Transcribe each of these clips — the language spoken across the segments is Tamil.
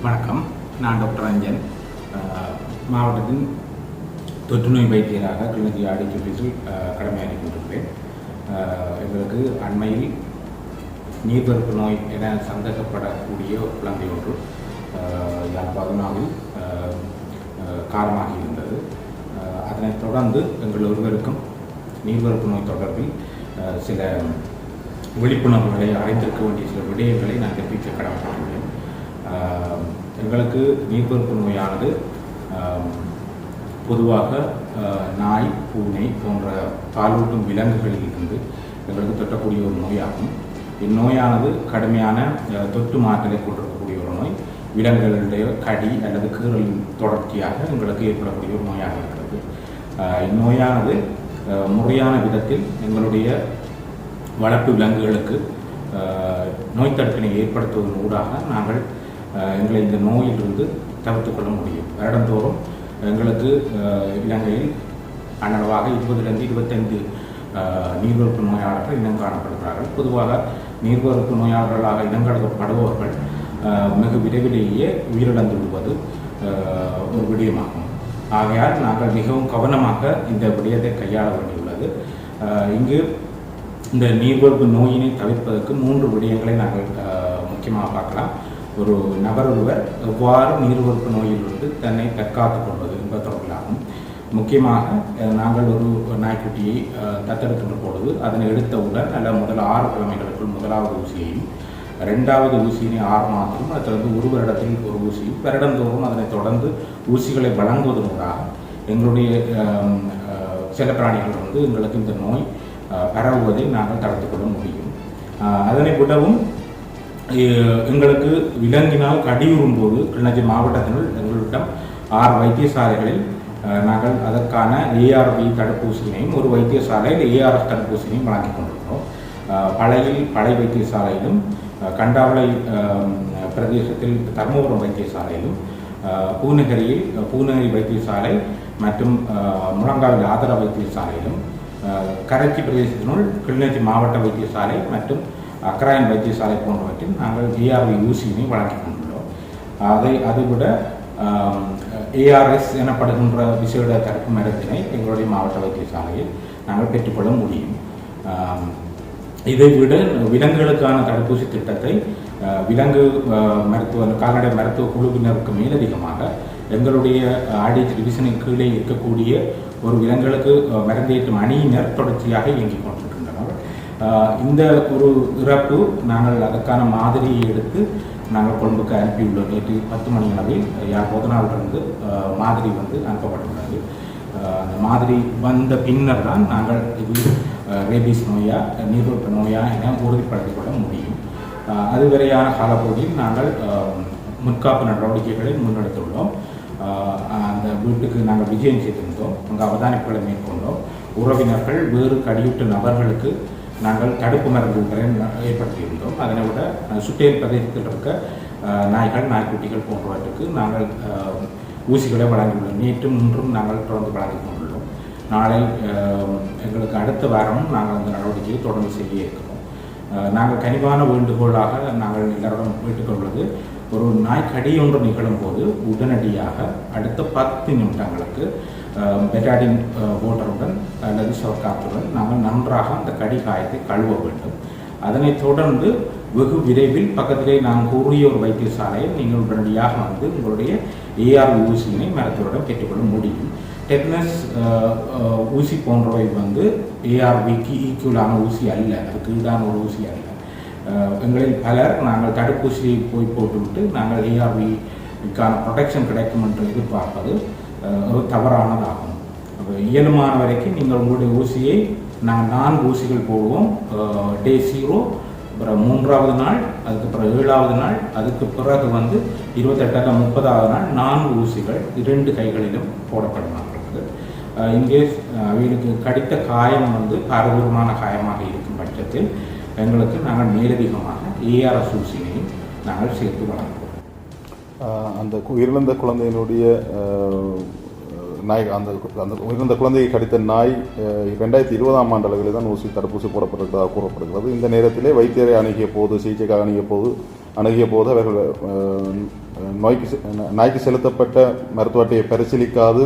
வணக்கம். நான் டாக்டர் ரஞ்சன். அஹ், மாவட்டத்தின் தொற்றுநோய் வைத்தியராக கிளிநொச்சி ஆடிச் ஆஃபீஸில் கடமையாற்றி கொண்டிருப்பேன் எங்களுக்கு அண்மையில் நீர்வரப்பு நோய் என சந்தேகப்படக்கூடிய குழந்தை ஒன்று அஹ், யாழ் காலமாகி இருந்தது. அதனைத் தொடர்ந்து எங்கள் ஒருவருக்கும் நீர்வரப்பு நோய் தொடர்பில் சில விழிப்புணர்வுகளை அறிந்திருக்க வேண்டிய சில விடயங்களை நான் தெரிவிக்க கடமைப்பட்டுள்ளேன் எங்களுக்கு நீர்வரப்பு நோயானது பொதுவாக நாய் பூனை போன்ற பாலூட்டும் விலங்குகளில் இருந்து எங்களுக்கு தொட்டக்கூடிய ஒரு நோயாகும். இந்நோயானது கடுமையான தொட்டு மாற்றலை கொண்டிருக்கக்கூடிய ஒரு நோய். விலங்குகளுடைய கடி அல்லது கீறலின் தொடர்ச்சியாக எங்களுக்கு ஏற்படக்கூடிய ஒரு நோயாக இருக்கிறது. இந்நோயானது முறையான விதத்தில் எங்களுடைய வளர்ப்பு விலங்குகளுக்கு நோய் தடுப்பினை ஏற்படுத்துவதன் ஊடாக நாங்கள் எங்களை இந்த நோயிலிருந்து தவிர்த்து கொள்ள முடியும். வருடந்தோறும் எங்களுக்கு இலங்கையில் அன்னளவாக இருபதுலேருந்து இருபத்தைந்து நீர்வரப்பு நோயாளர்கள் இனம் காணப்படுகிறார்கள். பொதுவாக நீர்வரப்பு நோயாளர்களாக இனங்கடப்படுபவர்கள் மிக விரைவிலேயே உயிரிழந்து விடுவது ஆஹ், ஒரு விடயமாகும். ஆகையால் நாங்கள் மிகவும் கவனமாக இந்த விடயத்தை கையாள வேண்டியுள்ளது. இங்கு இந்த நீர்வரப்பு நோயினை தவிர்ப்பதற்கு மூன்று விடயங்களை நாங்கள் முக்கியமாக பார்க்கலாம். ஒரு நபர் ஒருவர் எவ்வாறு நீர்வரப்பு நோயிலிருந்து தன்னை தற்காத்துக் கொள்வது என்பது தொடர்பிலாகும் முக்கியமாக நாங்கள் ஒரு நாய்க்குட்டியை தத்தெடுத்துள்ள பொழுது அதனை எடுத்தவுடன் அல்ல முதல் ஆறு கிழமைகளுக்குள் முதலாவது ஊசியையும் ரெண்டாவது ஊசியினை ஆறு மாதத்திலும் அதை தொடர்ந்து ஒரு வருடத்தில் ஒரு ஊசியும் வருடந்தோறும் அதனை தொடர்ந்து ஊசிகளை வழங்குவதனூடாக எங்களுடைய சில பிராணிகள் செல்லப்பிராணிகள் வந்து எங்களுக்கு இந்த நோய் அஹ், பரவுவதை நாங்கள் தடுத்துக்கொள்ள முடியும். அதனை விடவும் எங்களுக்கு விலங்கினால் கடியுறும் போது கிளிநொச்சி மாவட்டத்தினுள் எங்களிடம் ஆறு வைத்தியசாலைகளில் நாங்கள் அதற்கான ஏஆர்வி தடுப்பூசியினையும் ஒரு வைத்தியசாலையில் ஏஆர்எஸ் தடுப்பூசியினையும் வழங்கிக் கொண்டிருக்கிறோம். பழையில் பழை வைத்தியசாலையிலும் கண்டாவளை பிரதேசத்தில் தர்மபுரம் வைத்தியசாலையிலும் பூநகரியில் பூநகரி வைத்தியசாலை மற்றும் முழங்காவில் ஆதர வைத்தியசாலையிலும் கரைச்சி பிரதேசத்தினுள் கிளிநொச்சி மாவட்ட வைத்தியசாலை மற்றும் அக்கராயன் வைத்தியசாலை போன்றவற்றில் நாங்கள் ஜிஆர்வி ஊசியினை வழங்கிக் கொண்டுள்ளோம். அதை அதைவிட ஏஆர்எஸ் எனப்படுகின்ற விசேட தடுப்பு மருந்தினை எங்களுடைய மாவட்ட வைத்தியசாலையில் நாங்கள் பெற்றுக்கொள்ள முடியும். இதை விட விலங்குகளுக்கான தடுப்பூசி திட்டத்தை விலங்கு மருத்துவ கால்நடை மருத்துவ குழுவினருக்கு மேலதிகமாக எங்களுடைய ஆடி டிவிஷனின் கீழே இருக்கக்கூடிய ஒரு விலங்குகளுக்கு மருந்தேற்றும் அணியினர் தொடர்ச்சியாக இயங்கிக் கொண்டிருக்கின்றனர் இந்த ஒரு இறப்பு நாங்கள் அதற்கான மாதிரியை எடுத்து நாங்கள் கொழும்புக்கு அனுப்பியுள்ளோம் நேற்று பத்து மணி அளவில் யார் போதனாவிலிருந்து அஹ், மாதிரி வந்து அனுப்பப்பட்டுள்ளது அந்த மாதிரி வந்த பின்னர் தான் நாங்கள் இது அஹ், ரேபீஸ் நோயா நீர்வரப்பு நோயா என உறுதிப்படுத்திக் கொள்ள முடியும் அதுவரையான காலப்பகுதியில் நாங்கள் முற்காப்பு நடவடிக்கைகளை முன்னெடுத்துள்ளோம். அந்த வீட்டுக்கு நாங்கள் விஜயம் செய்திருந்தோம். அங்கே அவதானிப்புகளை மேற்கொண்டோம். உறவினர்கள் வேறு கடியூட்ட நபர்களுக்கு நாங்கள் தடுப்பு மருந்துகளை ஏற்படுத்தியிருந்தோம். அதனை விட சுற்றியல் பிரதேசத்தில் இருக்க நாய்கள் நாய்க்குட்டிகள் போன்றவற்றுக்கு நாங்கள் ஊசிகளை வழங்கியுள்ளோம். நேற்றும் இன்றும் நாங்கள் தொடர்ந்து வழங்கி கொண்டுள்ளோம். நாளை எங்களுக்கு அடுத்த வாரமும் நாங்கள் அந்த நடவடிக்கையை தொடர்ந்து செய்ய இருக்கிறோம். நாங்கள் கனிவான வேண்டுகோளாக நாங்கள் எல்லாரோடும் கேட்டுக்கொள்வது ஒரு நாய்க்கடி ஒன்று நிகழும் போது உடனடியாக அடுத்த பத்து நிமிடங்களுக்கு பெட்டாடின் ஓட்டருடன் அல்லது சவக்காத்துடன் நாங்கள் நன்றாக அந்த கடி காயத்தை கழுவ வேண்டும். அதனைத் தொடர்ந்து வெகு விரைவில் பக்கத்திலே நான் கூறிய ஒரு வைத்தியசாலையில் நீங்கள் உடனடியாக வந்து உங்களுடைய ஏஆர் ஊசியினை மருத்துவரிடம் பெற்றுக்கொள்ள முடியும். டெட்னஸ் ஊசி போன்றவை வந்து ஏஆர்விக்கு ஈக்குவலான ஊசி அல்ல. அதுக்கு ஈடான ஒரு ஊசி அல்ல. எங்களில் பலர் நாங்கள் தடுப்பூசியை போய் போட்டுவிட்டு நாங்கள் ஏஆர்விக்கான ப்ரொடெக்ஷன் கிடைக்கும் என்று எதிர்பார்ப்பது ஒரு தவறானதாகும். அப்போ இயலுமான வரைக்கும் நீங்கள் உங்களுடைய ஊசியை நாங்கள் நான்கு ஊசிகள் போடுவோம். டே ஜீரோ அப்புறம் மூன்றாவது நாள் அதுக்கப்புறம் ஏழாவது நாள் அதுக்கு பிறகு வந்து இருபத்தெட்டாக முப்பதாவது நாள் நான்கு ஊசிகள் இரண்டு கைகளிலும் போடப்படமாகிறது. இங்கே அவர்களுக்கு கடித்த காயம் வந்து பாரதூரமான காயமாக இருக்கும் பட்சத்தில் எங்களுக்கு நாங்கள் மேலதிகமாக ஏஆர்எஸ் ஊசினையும் நாங்கள் சேர்த்து வழங்குவோம். அந்த உயிரிழந்த குழந்தையினுடைய நாய் அந்த அந்த உயிரிழந்த குழந்தையை கடித்த நாய் ரெண்டாயிரத்தி இருபதாம் ஆண்டு அளவில் தான் ஊசி தடுப்பூசி போடப்பட்டிருக்கிறதாக கூறப்படுகிறது. இந்த நேரத்திலே வைத்தியரை அணுகிய போது சிகிச்சைக்காக அணுகிய போது அணுகிய போது அவர்கள் நோய்க்கு செ- நாய்க்கு செலுத்தப்பட்ட மருத்துவ அட்டையை பரிசீலிக்காது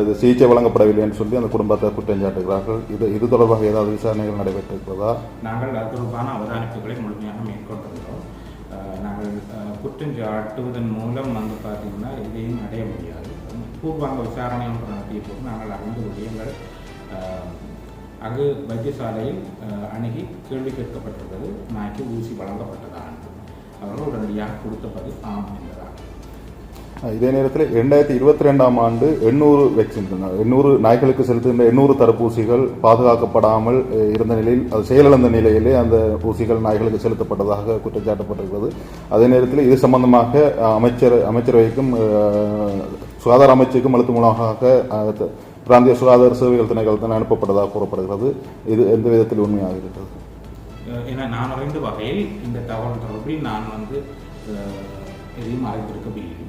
இது சிகிச்சை வழங்கப்படவில்லை என்று சொல்லி அந்த குடும்பத்தை குற்றம் சாட்டுகிறார்கள் இது இது தொடர்பாக ஏதாவது விசாரணைகள் நடைபெற்றிருக்கிறதா? நாங்கள் அது தொடர்பான அவதானிப்புகளை முழுமையாக மேற்கொண்டிருக்கிறோம். நாங்கள் அஹ், குற்றம் சாட்டுவதன் மூலம் வந்து பார்த்திங்கன்னா எதையும் அடைய முடியாது. பூர்வாங்க விசாரணை ஒன்று நடத்திய போது நாங்கள் அறிந்த விடயங்கள் அங்கு வைத்தியசாலையில் அணுகி கேள்வி கேட்கப்பட்டிருந்தது. நாய்க்கு ஊசி வழங்கப்பட்டதானது அவர்கள் உடனடியாக கொடுத்த பதில் ஆம் என்றார். இதே நேரத்தில் ரெண்டாயிரத்தி இருபத்தி ரெண்டாம் ஆண்டு எண்ணூறு வேக்சின் எண்ணூறு நாய்களுக்கு செலுத்துகின்ற எண்ணூறு தடுப்பூசிகள் பாதுகாக்கப்படாமல் இருந்த நிலையில் அது செயலிழந்த நிலையிலே அந்த ஊசிகள் நாய்களுக்கு செலுத்தப்பட்டதாக குற்றச்சாட்டப்பட்டிருக்கிறது அதே நேரத்தில் இது சம்பந்தமாக அமைச்சர் அமைச்சரவைக்கும் சுகாதார அமைச்சுக்கும் அழுத்த மூலமாக பிராந்திய சுகாதார சேவைகள் திணைக்களத்தின் அனுப்பப்பட்டதாக கூறப்படுகிறது. இது எந்த விதத்தில் உண்மையாக இருக்கிறது? ஏன்னா நான் அறிந்த வகையில் இந்த தகவல் தொடர்பில் நான் வந்து எதையும் அறிந்திருக்கவில்லை.